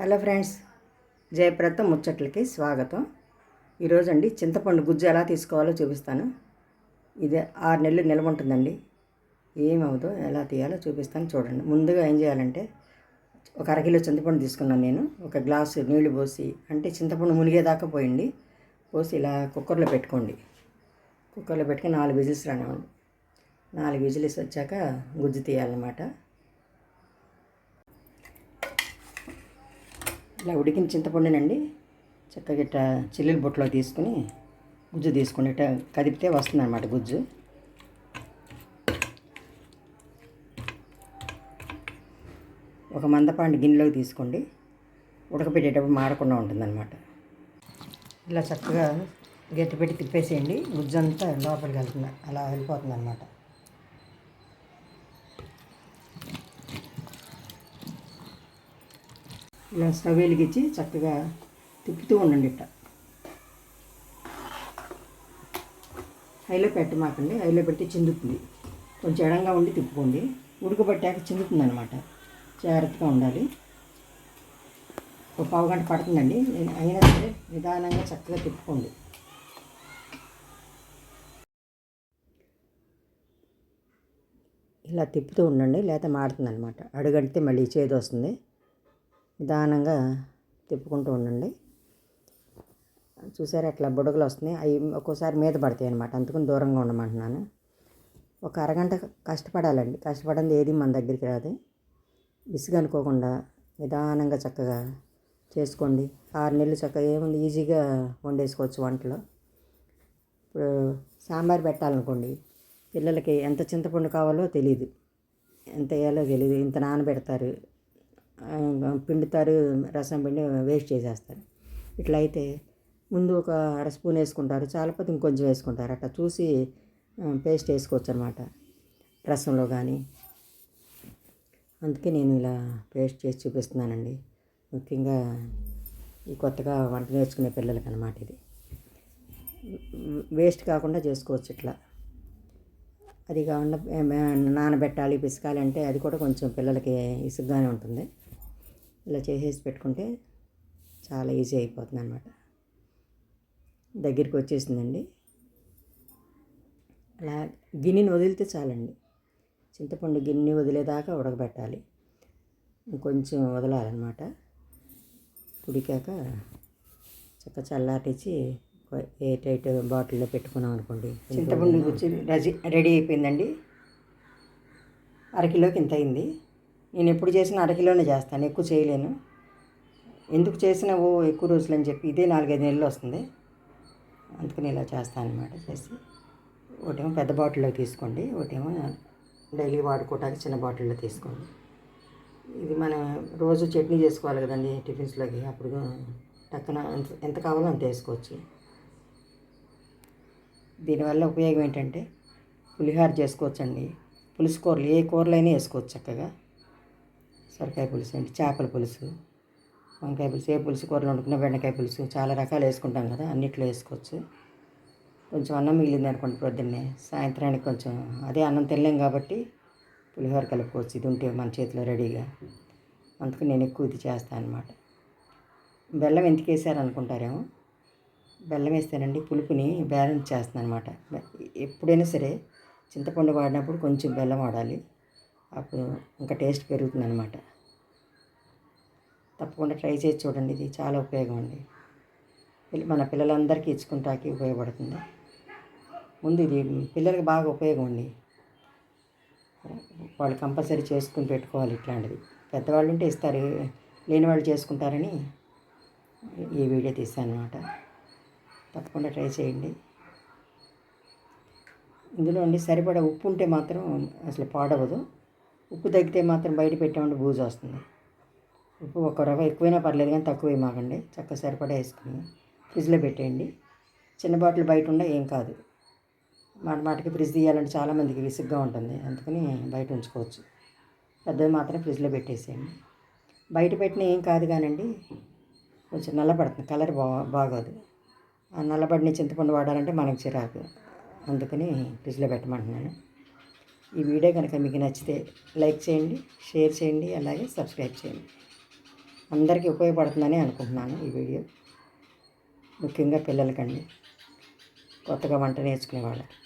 Hello friends జయప్రత ముచ్చట్లకి స్వాగతం. ఈరోజు అండి చింతపండు గుజ్జు ఎలా తీసుకోవాలో చూపిస్తాను. ఇది ఆరు నెలలు నిల్వ ఉంటుందండి. ఏమవుదో ఎలా తీయాలో చూపిస్తాను చూడండి. ముందుగా ఏం చేయాలంటే ఒక అరకిలో చింతపండు తీసుకున్నాను నేను. ఒక గ్లాసు నీళ్ళు పోసి అంటే చింతపండు మునిగేదాకా పోయండి. పోసి ఇలా కుక్కర్లో పెట్టుకోండి. కుక్కర్లో పెట్టుకుని నాలుగు విజిల్స్ రానివ్వండి. నాలుగు విజిల్స్ వచ్చాక గుజ్జు తీయాలన్నమాట. ఇలా ఉడికిన చింతపండునండి. చక్కగా ఇట్లా చిల్లుల బుట్టలో తీసుకుని గుజ్జు తీసుకుని ఇట్లా కదిపితే వస్తుంది అనమాట గుజ్జు. ఒక మందపాండి గిన్నెలోకి తీసుకోండి. ఉడకపెట్టేటప్పుడు మాడకుండా ఉంటుందన్నమాట. ఇలా చక్కగా గట్టి పెట్టి తిప్పేసేయండి. గుజ్జు అంతా లోపలికి వెళ్తుంది అలా వెళ్ళిపోతుంది అనమాట ఇలా స్టవ్ వెలిగించి చక్కగా తిప్పుతూ ఉండండి ఇట్ట. హైలో పెట్టమాకండి. హైలో పెట్టి చిందుతుంది. కొంచెం ఎడంగా ఉండి తిప్పుకోండి. ఉడకబట్టాక చిందుతుంది అనమాట జాగ్రత్తగా ఉండాలి. ఒక పావు గంట పడుతుందండి. నేను అయినా సరే నిదానంగా చక్కగా తిప్పుకోండి. ఇలా తిప్పుతూ ఉండండి. లేకపోతే మాడుతుంది అనమాట అడుగంటితే మళ్ళీ చేదు వస్తుంది నిదానంగా తిప్పుకుంటూ ఉండండి. చూసారా అట్లా బుడగలు వస్తున్నాయి. అవి ఒక్కోసారి మీద పడతాయి అనమాట అందుకని దూరంగా ఉండమంటున్నాను. ఒక అరగంట కష్టపడాలండి. కష్టపడింది ఏది మన దగ్గరికి రాదు. విసుగు అనుకోకుండా నిదానంగా చక్కగా చేసుకోండి. ఆరు నెలలు చక్కగా ఏముంది? ఈజీగా వండేసుకోవచ్చు వంటలో. ఇప్పుడు సాంబార్ పెట్టాలనుకోండి. పిల్లలకి ఎంత చింతపండు కావాలో తెలియదు ఎంత వేయాలో తెలియదు ఇంత నానబెడతారు. పిండుతారు రసం పిండి వేస్ట్ చేసేస్తారు. ఇట్లా అయితే ముందు ఒక అర స్పూన్ వేసుకుంటారు చాలపోతే ఇంకొంచెం వేసుకుంటారు. అట్లా చూసి పేస్ట్ వేసుకోవచ్చు అనమాట రసంలో కానీ అందుకే నేను ఇలా పేస్ట్ చేసి చూపిస్తున్నానండి. ముఖ్యంగా ఈ కొత్తగా వంట నేర్చుకునే పిల్లలకి అనమాట ఇది. వేస్ట్ కాకుండా చేసుకోవచ్చు ఇట్లా. అది కాకుండా నానబెట్టాలి పిసకాలి అంటే అది కూడా కొంచెం పిల్లలకి ఇసుగ్గానే ఉంటుంది. ఇలా చేసేసి పెట్టుకుంటే చాలా ఈజీ అయిపోతుంది అనమాట దగ్గరికి వచ్చేసిందండి. అలా గిన్నెని వదిలితే చాలండి. చింతపండు గిన్నె వదిలేదాకా ఉడకబెట్టాలి. కొంచెం వదలాలన్నమాట. ఉడికాక చక్క చల్లాటించి ఏ టైట్ బాటిల్లో పెట్టుకున్నాం అనుకోండి. చింతపండు గుచ్చి రెడీ అయిపోయిందండి. అరకిలోకి ఇంత అయింది. నేను ఎప్పుడు చేసినా అరకిలోనే చేస్తాను ఎక్కువ చేయలేను. ఎందుకు చేసినా ఓ ఎక్కువ రోజులు అని చెప్పి ఇదే నాలుగైదు నెలలు వస్తుంది. అందుకని ఇలా చేస్తాను అనమాట చేసి ఒకటేమో పెద్ద బాటిల్లో తీసుకోండి ఒకటేమో డైలీ వాడుకోవటానికి చిన్న బాటిల్లో తీసుకోండి. ఇది మనం రోజు చట్నీ చేసుకోవాలి కదండి టిఫిన్స్లోకి అప్పుడు టక్కున ఎంత ఎంత కావాలో అంత వేసుకోవచ్చు. దీనివల్ల ఉపయోగం ఏంటంటే పులిహార చేసుకోవచ్చండి. పులుసు కూరలు ఏ కూరలైనా వేసుకోవచ్చు చక్కగా. సొరకాయ పులుసు అండి చేపల పులుసు వంకాయ పులుసు ఏ పులుసు కూరలు వండుకున్న బెండకాయ పులుసు చాలా రకాలు వేసుకుంటాం కదా అన్నిట్లో వేసుకోవచ్చు. కొంచెం అన్నం మిగిలింది అనుకోండి పొద్దున్నే సాయంత్రానికి కొంచెం అదే అన్నం తినలేం కాబట్టి పులిహోర కలుపుకోవచ్చు ఇది ఉంటే మన చేతిలో రెడీగా. అందుకు నేను ఎక్కువ ఇది చేస్తాను అనమాట బెల్లం ఎందుకు వేసారు అనుకుంటారేమో? బెల్లం వేస్తానండి పులుపుని బ్యాలెన్స్ చేస్తాను అనమాట ఎప్పుడైనా సరే చింతపండు వాడినప్పుడు కొంచెం బెల్లం వాడాలి. అప్పుడు ఇంకా టేస్ట్ పెరుగుతుంది అనమాట తప్పకుండా ట్రై చేసి చూడండి ఇది చాలా ఉపయోగం అండి. మన పిల్లలందరికీ ఇచ్చుకుంటాకి ఉపయోగపడుతుంది. ముందు ఇది పిల్లలకి బాగా ఉపయోగం అండి. వాళ్ళు కంపల్సరీ చేసుకుని పెట్టుకోవాలి ఇట్లాంటిది. పెద్దవాళ్ళు ఉంటే ఇస్తారు లేని వాళ్ళు చేసుకుంటారని ఈ వీడియో తీస్తాను అనమాట తప్పకుండా ట్రై చేయండి. ఇందులో అండి సరిపడా ఉప్పు ఉంటే మాత్రం అసలు పాడవదు. ఉప్పు తగ్గితే మాత్రం బయట పెట్టామంటే బూజు వస్తుంది. ఉప్పు ఒక రవ్వ ఎక్కువైనా పర్లేదు కానీ తక్కువ మాకండి. చక్క సరిపడా వేసుకుని ఫ్రిడ్జ్లో పెట్టేయండి. చిన్న బాటిల్ బయట ఉండ ఏం కాదు. మాట మాటకి ఫ్రిడ్జ్ తీయాలంటే చాలామందికి విసుగ్గా ఉంటుంది. అందుకని బయట ఉంచుకోవచ్చు. పెద్దది మాత్రం ఫ్రిడ్జ్లో పెట్టేసేయండి. బయట పెట్టిన ఏం కాదు కానండి కొంచెం నల్లబడుతుంది. కలర్ బా బాగోదు. ఆ నల్లబడిన చింతపండు వాడాలంటే మనకు చిరాకు. అందుకని ఫ్రిడ్జ్లో పెట్టమంటున్నాను. ఈ వీడియో కనుక మీకు నచ్చితే లైక్ చేయండి షేర్ చేయండి అలాగే సబ్స్క్రైబ్ చేయండి. అందరికీ ఉపయోగపడుతుందని అనుకుంటున్నాను ఈ వీడియో. ముఖ్యంగా పిల్లలకండి. కొత్తగా వంట నేర్చుకునే వాళ్ళకి.